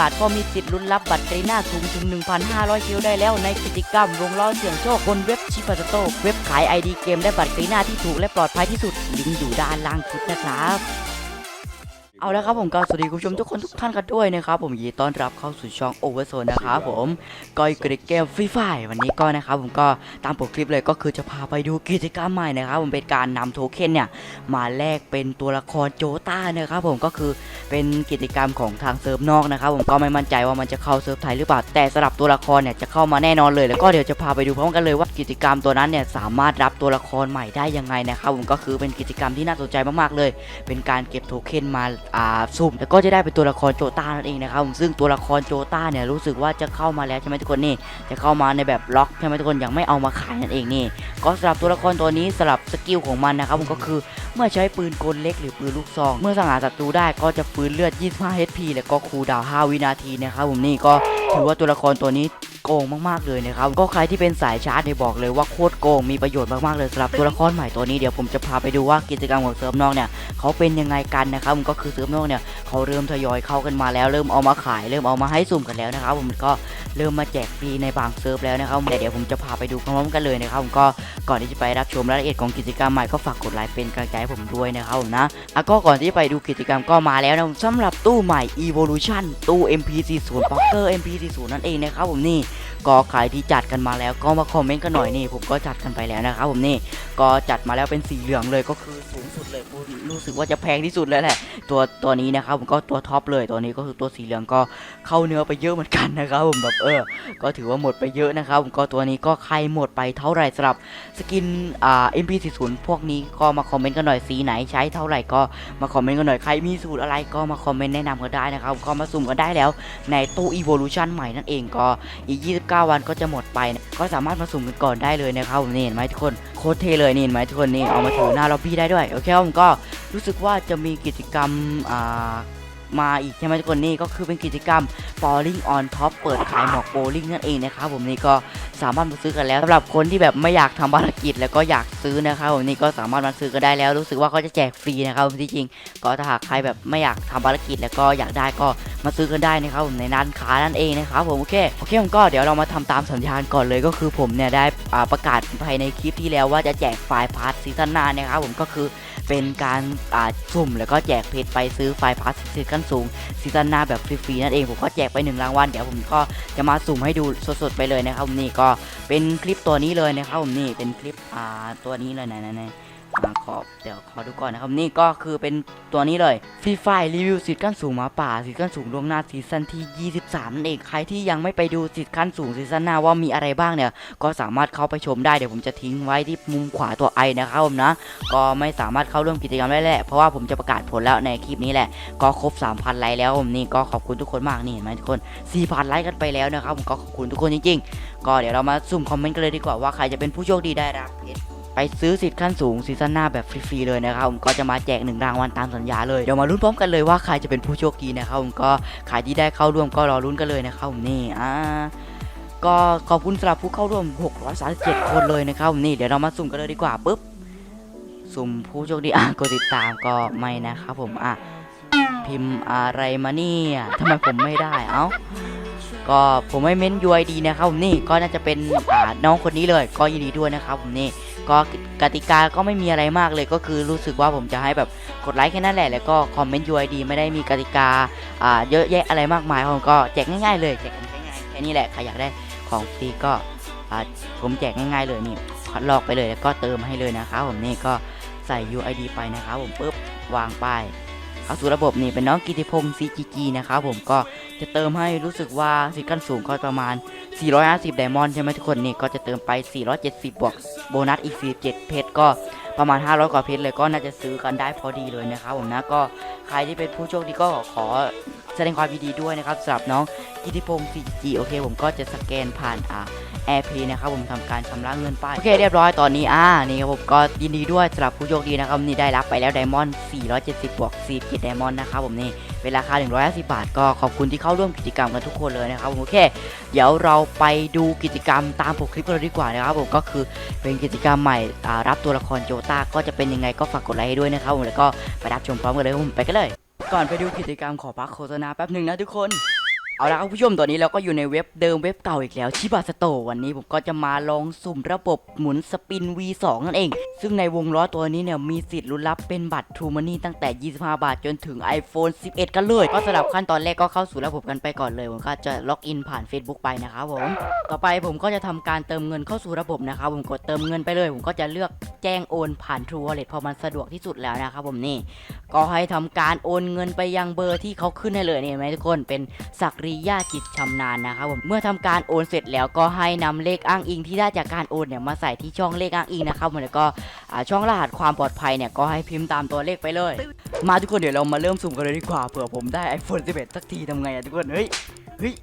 พียง10บาทก็มีสิทธิ์ลุ้นรับบัตรกรีน่าสูงถึง 1,500 คิวได้แล้วในกิจกรรมวงล้อเสี่ยงโชคบนเว็บชิปาโตเว็บขาย ID เกมและบัตรกรีน่าที่ถูกและปลอดภัยที่สุดลิงก์อยู่ด้านล่างคลิปนะครับ เอาละครับผมก็สวัสดีคุณผู้ชมทุกคนทุกท่านกันด้วยนะครับผมยินดีต้อนรับเข้าสู่ช่องโอเวอร์โซนนะครับผมก็อีกเกมฟรีไฟวันนี้ก็นะครับผมก็ตามปกคลิปเลยก็คือจะพาไปดูกิจกรรมใหม่นะครับผมเป็นการนำโทเค็นเนี่ยมาแลกเป็นตัวละครโจต้านะครับผมก็คือเป็นกิจกรรมของทางเซิร์ฟนอกนะครับผมก็ไม่มั่นใจว่ามันจะเข้าเซิร์ฟไทยหรือเปล่าแต่สำหรับตัวละครเนี่ยจะเข้ามาแน่นอนเลย แล้วก็เดี๋ยวจะพาไปดูพร้อมกันเลยว่ากิจกรรมตัวนั้นเนี่ยสามารถรับตัวละครใหม่ได้ยังไงนะครับผมก็คือเป็นกิจกรรมที่น่าสนใจมากๆเลย เป็นการเก็บโทเค็นมาสุ่มแล้วก็จะได้เป็นตัวละครโจต้านั่นเองนะครับผมซึ่งตัวละครโจต้าเนี่ยรู้สึกว่าจะเข้ามาแล้วใช่ไหมทุกคนนี่จะเข้ามาในแบบล็อกใช่ไหมทุกคนยังไม่เอามาขายนั่นเองนี่ก็สำหรับตัวละครตัวนี้สำหรับสกิลของมันนะครับผมก็คือเมื่อใช้ปืนกลเล็กหรือปืนลูกซอง เมื่อสังหารศัตรูได้ก็จะฟื้นเลือด 25 HP แล้วก็คูลดาว 5 วินาทีนะครับผมนี่ก็ ถือว่าตัวละครตัวนี้โกงมากๆเลยนะครับ ก็ใครที่เป็นสายชาร์จเนี่ยบอกเลยว่าโคตรโกงมีประโยชน์มากๆเลยสำหรับตัวละครใหม่ตัวนี้เดี๋ยวผมจะพาไปดูว่ากิจกรรมของเซิร์ฟนอกเนี่ยเขาเป็นยังไงกันนะครับผมก็คือเซิร์ฟนอกเนี่ยเขาเริ่มทยอยเข้ากันมาแล้ว เริ่มเอามาขาย เริ่มเอามาให้สุ่มกันแล้วนะครับผมก็เริ่มมาแจกฟรีในบางเซิร์ฟแล้วนะครับแต่เดี๋ยวผมจะพาไปดูพร้อมๆกันเลยนะครับผมก็ก่อนที่จะไปรับชมรายละเอียดของกิจกรรมใหม่ก็ฝากกดไลค์เป็นกำลังใจให้ผมด้วยนะครับผมนะอะก็ก่อนที่จะไปดูกิจกรรมก็มาแล้วนะสำหรับตู้ใหม่ Evolution ตู้ MP40 Poker MP40 นั่นเองนะครับผมนี่ก็ใครที่จัดกันมาแล้วก็มาคอมเมนต์กันหน่อยนี่ ผมก็จัดกันไปแล้วนะครับผมนี่ก็จัดมาแล้วเป็นสีเหลืองเลยก็คือสูงสุดเลยรู้สึกว่าจะแพงที่สุดแล้วแหละตัวตัวนี้นะครับผมก็ตัวท็อปเลยตัวนี้ก็คือตัวสีเหลืองก็เข้าเนื้อไปเยอะเหมือนกันนะครับผมแบบเออ ก็ถือว่าหมดไปเยอะนะครับผมก็ตัวนี้ก็ใครหมดไปเท่าไหร่สำหรับสกินอ่า MP40 พวกนี้ก็มาคอมเมนต์กันหน่อยสีไหนใช้เท่าไหร่ก็มาคอมเมนต์กันหน่อยใครมีสูตรอะไรก็มาคอมเมนต์แนะนำกันได้นะครับก็มาสุ่มกันได้แล้วในตู้ Evolution ใหม่นั่นเองก็อีก 29 วันก็จะหมดไปก็สามารถมาสุ่มกันก่อนได้เลยนะครับผมนี่เห็นไหมทุกคนโคตรเทเลยนี่เห็นไหมทุกคนนี่เอามาถือหน้าล็อบบี้ได้ด้วยโอเคผมก็รู้สึกว่าจะมีกิจกรรมอ่ามาอีกใช่ไหมทุกคนนี่ก็คือเป็นกิจกรรม Falling on Top เปิดขายหมอกโบลิ่งนั่นเองนะครับผมนี่ก็สามารถมาซื้อกันแล้วสำหรับคนที่แบบไม่อยากทำภารกิจแล้วก็อยากซื้อนะครับผมนี่ก็สามารถมาซื้อกันได้แล้ว รู้สึกว่าเขาจะแจกฟรีนะครับผมที่จริงก็ถ้าหากใครแบบไม่อยากทำภารกิจแล้วก็อยากได้ก็ มาซื้อกันได้นะครับผมในร้านค้านั่นเองนะครับผมโอเคโอเคผมก็เดี๋ยวเรามาทำตามสัญญาณก่อนเลยก็คือผมเนี่ยได้อ่าประกาศภายในคลิปที่แล้วว่าจะแจกไฟล์พาร์ทซีซั่นหน้านะครับผมก็คือเป็นการอ่าสุ่มแล้วก็แจกเพจไปซื้อไฟล์พาร์ทซีซั่นสูงซีซั่นหน้าแบบฟรีๆนั่นเองผมก็แจกไปหนึ่งรางวัลเดี๋ยวผมก็จะมาสุ่มให้ดูสดๆไปเลยนะครับผมนี่ก็เป็นคลิปตัวนี้เลยนะครับผมนี่เป็นคลิปอ่าตัวนี้เลยไหนๆ ๆอ่าขอเดี๋ยวขอดูก่อนนะครับนี่ก็คือเป็นตัวนี้เลยฟรีไฟรีวิวสิทธิ์ขั้นสูงหมาป่าสิทธิ์ขั้นสูงล่วงหน้าซีซั่นที่ 23นั่นเองใครที่ยังไม่ไปดูสิทธิ์ขั้นสูงซีซั่นหน้าว่ามีอะไรบ้างเนี่ย ก็สามารถเข้าไปชมได้เดี๋ยวผมจะทิ้งไว้ที่มุมขวาตัวไอนะครับผมนะก็ไม่สามารถเข้าร่วมกิจกรรมได้แหละเพราะว่าผมจะประกาศผลแล้วในคลิปนี้แหละ ก็ครบ 3,000 ไลค์แล้วผมนี่ก็ขอบคุณทุกคนมากนี่เห็นไหมทุกคน 4,000 ไลค์กันไปแล้วนะครับผมก็ขอบคุณทุกคนจริงๆ ก็เดี๋ยวเรามาสุ่มคอมเมนต์กันเลยดีกว่าว่าใครจะเป็นผู้โชคดีได้รับเพชร ไปซื้อสิทธิ์ขั้นสูงซีซั่นหน้าแบบฟรีๆเลยนะครับผมก็จะมาแจกหนึ่งรางวัลตามสัญญาเลยเดี๋ยวมาลุ้นพร้อมกันเลยว่าใครจะเป็นผู้โชคดีนะครับผมก็ใครที่ได้เข้าร่วมก็รอลุ้นกันเลยนะครับผมนี่อ่าก็ขอบคุณสำหรับผู้เข้าร่วม 637 คนเลยนะครับผมนี่เดี๋ยวเรามาสุ่มกันเลยดีกว่าปุ๊บสุ่มผู้โชคดีอะกดติดตามก็ไม่นะครับผมอะพิมพ์อะไรมาเนี่ยทำไมผมไม่ได้เอ้า ก็ผมไม่เม้น UID นะครับผมนี่ก็น่าจะเป็นอ่าน้องคนนี้เลย ก็ยินดีด้วยนะครับผมนี่ก็กติกาก็ไม่มีอะไรมากเลยก็คือรู้สึกว่าผมจะให้แบบกดไลค์แค่นั้นแหละแล้วก็คอมเมนต์ UID ไม่ได้มีกติกาอ่าเยอะแยะอะไรมากมายผมก็แจกง่ายๆเลยแจกง่ายๆแค่นี้แหละใครอยากได้ของฟรีก็ผมแจกง่ายๆเลยนี่ลอกไปเลยแล้วก็เติมให้เลยนะครับผมนี่ก็ใส่ UID ไปนะครับผมปุ๊บวางป้ายเข้าสู่ระบบนี่เป็นน้องกิติพงศ์ CGG นะครับผมก็ จะเติมให้รู้สึกว่าสิกันสูงก็ประมาณ 450 ไดมอนด์ใช่ไหมทุกคนนี่ก็จะเติมไป 470 บวกโบนัสอีก 47 เพชรก็ประมาณ 500 กว่าเพชรเลยก็น่าจะซื้อกันได้พอดีเลยนะครับผมนะก็ใครที่เป็นผู้โชคดีก็ขอแสดงความยินดีด้วยนะครับสำหรับน้องกิติพงศ์ 4G โอเค ผมก็จะสแกนผ่านอ่า AirPay นะครับผมทำการชำระเงินไปโอเคเรียบร้อยตอนนี้อ่านี่ครับผมก็ยินดีด้วยสำหรับผู้โชคดีนะครับนี่ได้รับไปแล้วไดมอนด์470บวก47ไดมอนด์นะครับผมนี่เป็นราคา 150 บาท ก็ขอบคุณที่เข้าร่วมกิจกรรมกันทุกคนเลยนะครับผมโอเค เดี๋ยวเราไปดูกิจกรรมตามปกคลิปกันเลยดีกว่านะครับผมก็คือเป็นกิจกรรมใหม่รับตัวละครโจตาก็จะเป็นยังไงก็ฝากกดไลค์ให้ด้วยนะครับผมแล้วก็ไปรับชมพร้อมกันเลยผมไปกันเลย ก่อนไปดูกิจกรรมขอพักโฆษณาแป๊บหนึ่งนะทุกคน เอาละครับผู้ชมตอนนี้เราก็อยู่ในเว็บเดิมเว็บเก่าอีกแล้วชิบาสโตวันนี้ผมก็จะมาลองสุ่มระบบหมุนสปิน V2 นั่นเอง ซึ่งในวงล้อตัวนี้เนี่ยมีสิทธิ์ลุ้นรับเป็นบัตร True Money ตั้งแต่ 25 บาทจนถึง iPhone 11 กันเลย ก็สำหรับขั้นตอนแรกก็เข้าสู่ระบบกันไปก่อนเลย ผมก็จะล็อกอินผ่าน Facebook ไปนะครับผม ต่อไปผมก็จะทำการเติมเงินเข้าสู่ระบบนะครับผมกดเติมเงินไปเลย ผมก็จะเลือกแจ้งโอนผ่าน True Wallet พราะมันสะดวกที่สุดแล้วนะครับผมนี่ ก็ให้ทำการโอนเงินไปยังเบอร์ที่เขาขึ้นให้เลยนี่เห็นไหมทุกคนเป็นศักรยาจิตชำนาญนะครับผมเมื่อทำการโอนเสร็จแล้วก็ให้นำเลขอ้างอิงที่ได้จากการโอนเนี่ยมาใส่ที่ช่องเลขอ้างอิงนะครับผมแล้วก็ช่องรหัสความปลอดภัยเนี่ยก็ให้พิมพ์ตามตัวเลขไปเลย มาทุกคนเดี๋ยวเรามาเริ่มสุ่มกันเลยดีกว่าเผื่อผมได้ iPhone 11 สักทีทำไงอะทุกคนเฮ้ยเฮ้ย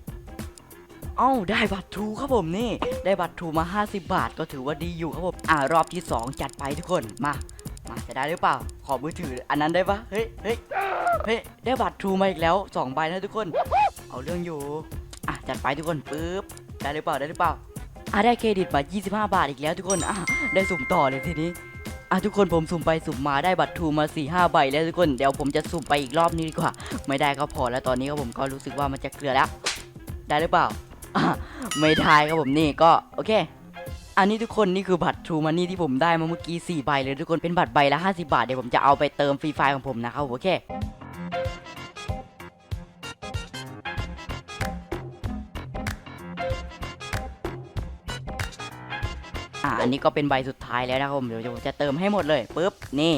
เอ้าได้บัตรทูครับผมนี่ ได้บัตรทูมา 50 บาทก็ถือว่าดีอยู่ครับผมอ่ารอบที่ 2 จัดไปทุกคนมา มาจะได้หรือเปล่า ขอมือถืออันนั้นได้ปะเฮ้ยเฮ้ยเฮ้ยได้บัตรทูมาอีกแล้ว 2 ใบนะทุกคน เอาเรื่องอยู่ อะจัดไปทุกคนปึ๊บได้หรือเปล่าได้หรือเปล่าอะได้เครดิตมา 25 บาทอีกแล้วทุกคนอะได้สุ่มต่อเลยทีนี้อะทุกคนผมสุ่มไปสุ่มมาได้บัตรทรูมา4 5ใบแล้วทุกคนเดี๋ยวผมจะสุ่มไปอีกรอบนี้ดีกว่า ไม่ได้ก็พอแล้วตอนนี้ก็ผมก็รู้สึกว่ามันจะเกลือแล้ว ได้หรือเปล่าอะไม่ได้ครับผมนี่ก็โอเค อันนี้ทุกคนนี่คือบัตร True Money ที่ผมได้มาเมื่อกี้4ใบเลยทุกคนเป็นบัตรใบละ50 บาทเดี๋ยวผมจะเอาไปเติมฟรีไฟล์ของผมนะครับโอเค นนี้ก็เป็นใบสุดท้ายแล้วนะครับผมเดี๋ยวผมจะเติมให้หมดเลยปุ๊บนี่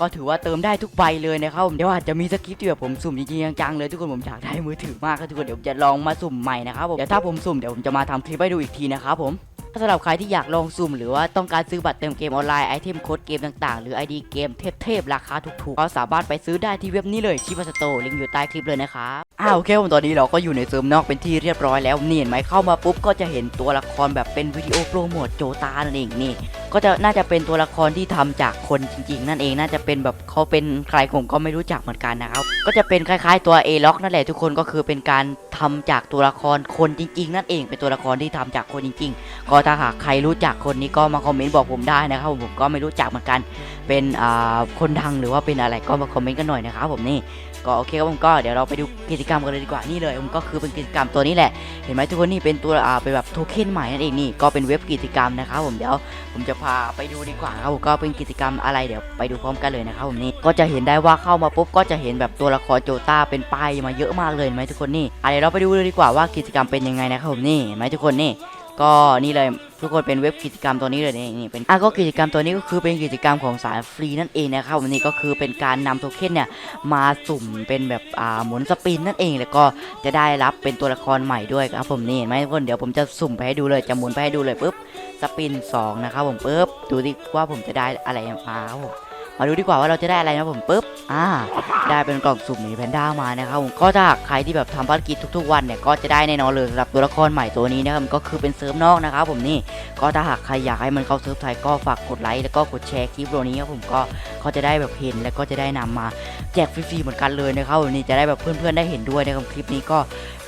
ก็ถือว่าเติมได้ทุกใบเลยนะครับผมเดี๋ยวอาจจะมีสคริปต์ที่แบบผมสุ่มจริงๆจังๆเลยทุกคนผมอยากได้มือถือมากครับทุกคนเดี๋ยวผมจะลองมาสุ่มใหม่นะครับผมเดี๋ยวถ้าผมสุ่มเดี๋ยวผมจะมาทำคลิปให้ดูอีกทีนะครับผมถ้าสำหรับใครที่อยากลองซุ่มหรือว่าต้องการซื้อบัตรเติมเกมออนไลน์ไอเทมโค้ดเกมต่างๆ หรือ ID เกมเทพๆราคาถูกๆ ก็สามารถไปซื้อได้ที่เว็บนี้เลยชิปสโตลิงก์อยู่ใต้คลิปเลยนะครับอ้าวโอเคผมตอนนี้เราก็อยู่ในเซิร์ฟนอกเป็นที่เรียบร้อยแล้วนี่เห็นไหมเข้ามาปุ๊บก็จะเห็นตัวละครแบบเป็นวิดีโอโปรโมทโจตานั่นเองนี่ก็จะน่าจะเป็นตัวละครที่ทำจากคนจริง ๆ นั่นเองน่าจะเป็นแบบเขาเป็นใครผมก็ไม่รู้จักเหมือนกันนะครับก็จะเป็นคล้าย ๆ ตัวเอล็อกนั่นแหละทุกคนก็คือเป็นการทำจากตัวละครคนจริง ๆ นั่นเอง เป็นตัวละครที่ทำจากคนจริง ๆ ก็ถ้าหากใครรู้จักคนนี้ก็มาคอมเมนต์บอกผมได้นะครับผมผมก็ไม่รู้จักเหมือนกัน เป็นคนดังหรือว่าเป็นอะไรก็มาคอมเมนต์กันหน่อยนะครับผมนี่ ก็โอเคครับผมก็เดี๋ยวเราไปดูกิจกรรมกันเลยดีกว่านี่เลยผมก็คือเป็นกิจกรรมตัวนี้แหละเห็นไหมทุกคนนี่เป็นตัวอ่าเป็นแบบโทเค็นใหม่นั่นเองนี่ก็เป็นเว็บกิจกรรมนะครับผมเดี๋ยวผมจะพาไปดูดีกว่าครับผมก็เป็นกิจกรรมอะไรเดี๋ยวไปดูพร้อมกันเลยนะครับผมนี่ก็จะเห็นได้ว่าเข้ามาปุ๊บก็จะเห็นแบบตัวละครโจต้าเป็นป้ายมาเยอะมากเลยเห็นไหมทุกคนนี่อะเดี๋ยวเราไปดูเลยดีกว่าว่ากิจกรรมเป็นยังไงนะครับผมนี่เห็นไหมทุกคนนี่ก็นี่เลย ทุกคนเป็นเว็บกิจกรรมตัวนี้เลยนี่นี่เป็นอะก็กิจกรรมตัวนี้ก็คือเป็นกิจกรรมของสายฟรีนั่นเองนะครับวันนี้ก็คือเป็นการนำโทเค็นเนี่ยมาสุ่มเป็นแบบอ่าหมุนสปินนั่นเองแล้วก็จะได้รับเป็นตัวละครใหม่ด้วยครับผมนี่เห็นไหมทุกคนเดี๋ยวผมจะสุ่มไปให้ดูเลยจะหมุนไปให้ดูเลยปุ๊บสปิน2นะครับผมปุ๊บดูดิว่าผมจะได้อะไรมาครับผม มาดูดีกว่าว่าเราจะได้อะไรนะผมปุ๊บอ่าได้เป็นกล่องสุ่มหมีแพนด้ามานะครับผมก็ถ้าหากใครที่แบบทำภารกิจทุกๆวันเนี่ยก็จะได้แน่นอนเลยสำหรับตัวละครใหม่ตัวนี้นะครับก็คือเป็นเซิร์ฟนอกนะครับผมนี่ก็ถ้าหากใครอยากให้มันเข้าเซิร์ฟไทยก็ฝากกดไลค์แล้วก็กดแชร์คลิปตัวนี้ครับผมก็ เขาจะได้แบบเห็นแล้วก็จะได้นำมาแจกฟรีๆเหมือนกันเลยนะครับผมนี่จะได้แบบเพื่อนๆได้เห็นด้วยนะครับคลิปนี้ก็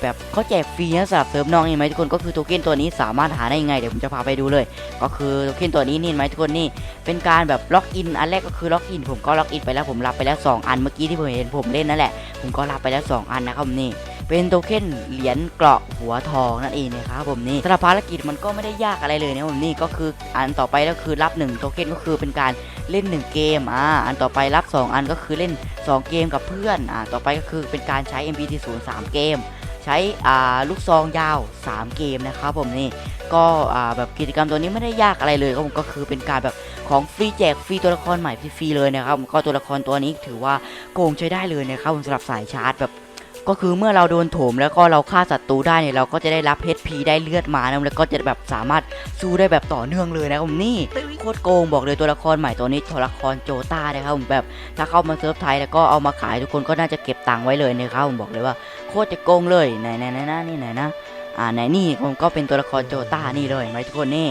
แบบเขาแจกฟรีนะสำหรับเซิร์ฟน้อกนี่ไหมทุกคนก็คือโทเค็นตัวนี้สามารถหาได้ยังไงเดี๋ยวผมจะพาไปดูเลย ก็คือโทเค็นตัวนี้นี่เห็นไหมทุกคนนี่เป็นการแบบล็อกอินอันแรกก็คือล็อกอินผมก็ล็อกอินไปแล้วผมรับไปแล้ว 2 อันเมื่อกี้ที่ผมเห็นผมเล่นนั่นแหละผมก็รับไปแล้ว 2 อันนะครับผมนี่เป็นโทเค็นเหรียญเกราะหัวทองนั่นเองนะครับผมนี่สำหรับภารกิจมันก็ไม่ได้ยากอะไรเลยนะผมนี่ก็คืออันต่อไปก็คือรับ1โทเค็นก็คือเป็นการ เล่น 1 เกมอ่าอันต่อไปรับ 2 อันก็คือเล่น 2 เกมกับเพื่อนอ่าต่อไปก็คือเป็นการใช้ MPT 0 3เกม ใช้อ่าลูกซองยาว 3 เกมนะครับผมนี่ก็อ่าแบบกิจกรรมตัวนี้ไม่ได้ยากอะไรเลยครับผมก็คือเป็นการแบบของฟรีแจกฟรีตัวละครใหม่ฟรีๆเลยนะครับก็ตัวละครตัวนี้ถือว่าโกงใช้ได้เลยนะครับผมสำหรับสายชาร์จแบบ ก็คือเมื่อเราโดนโถมแล้วก็เราฆ่าศัตรูได้เนี่ยเราก็จะได้รับ HP ได้เลือดมานะแล้วก็จะแบบสามารถสู้ได้แบบต่อเนื่องเลยนะครับผมนี่โคตรโกงบอกเลยตัวละครใหม่ตัวนี้ตัวละครโจตานะครับผมแบบถ้าเข้ามาเซิร์ฟไทยแล้วก็เอามาขายทุกคนก็น่าจะเก็บตังค์ไว้เลยนะครับผมบอกเลยว่าโคตรจะโกงเลยไหนไหนไหนนะนี่ไหนนะ อ่าไหนนี่ผมก็เป็นตัวละครโจต้านี่เลยไหมทุกคนนี่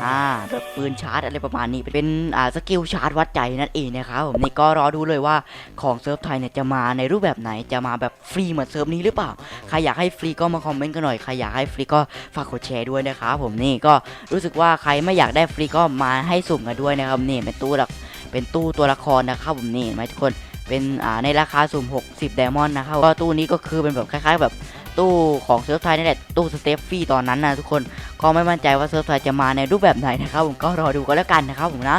อ่าแบบปืนชาร์จอะไรประมาณนี้เป็นอ่าสกิลชาร์จวัดใจนั่นเองนะครับผมนี่ก็รอดูเลยว่าของเซิร์ฟไทยเนี่ยจะมาในรูปแบบไหนจะมาแบบฟรีเหมือนเซิร์ฟนี้หรือเปล่าใครอยากให้ฟรีก็มาคอมเมนต์กันหน่อยใครอยากให้ฟรีก็ฝากกดแชร์ด้วยนะครับผมนี่ก็รู้สึกว่าใครไม่อยากได้ฟรีก็มาให้สุ่มกันด้วยนะครับนี่เป็นตู้ละเป็นตู้ตัวละครนะครับผมนี่ไหมทุกคนเป็นอ่าในราคาสุ่ม 60 ไดมอนด์นะครับก็ตู้นี้ก็คือเป็นแบบคล้าย ๆ แบบ ตู้ของเซิร์ฟไทยนี่แหละตู้สเตฟฟี่ตอนนั้นนะทุกคนก็ไม่มั่นใจว่าเซิร์ฟไทยจะมาในรูปแบบไหนนะครับผมก็รอดูกันแล้วกันนะครับผมนะ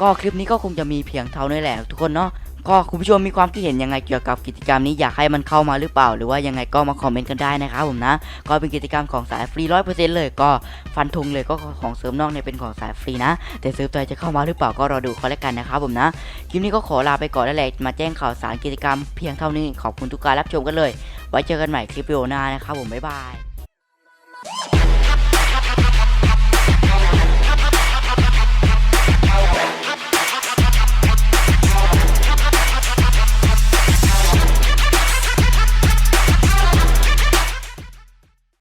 ก็คลิปนี้ก็คงจะมีเพียงเท่านี้แหละทุกคนเนาะก็คุณผู้ชมมีความคิดเห็นยังไงเกี่ยวกับกิจกรรมนี้อยากให้มันเข้ามาหรือเปล่า หรือว่ายังไงก็มาคอมเมนต์กันได้นะครับผมนะ ก็เป็นกิจกรรมของสายฟรีร้อยเปอร์เซ็นต์เลยก็ฟันธงเลยก็ของเสริมนอกเนี่ยเป็นของสายฟรีนะ แต่เซิร์ฟไทยจะเข้ามาหรือเปล่าก็รอดูเขาแล้วกันนะครับผมนะคลิปนี้ก็ขอลาไปก่อนแล้วแหละมาแจ้งข่าวสารกิจกรรมเพียงเท่านี้ขอบคุณทุกการรับชมกันเลย ไว้เจอกันใหม่คลิปวิดีโอหน้านะครับผมบ๊ายบาย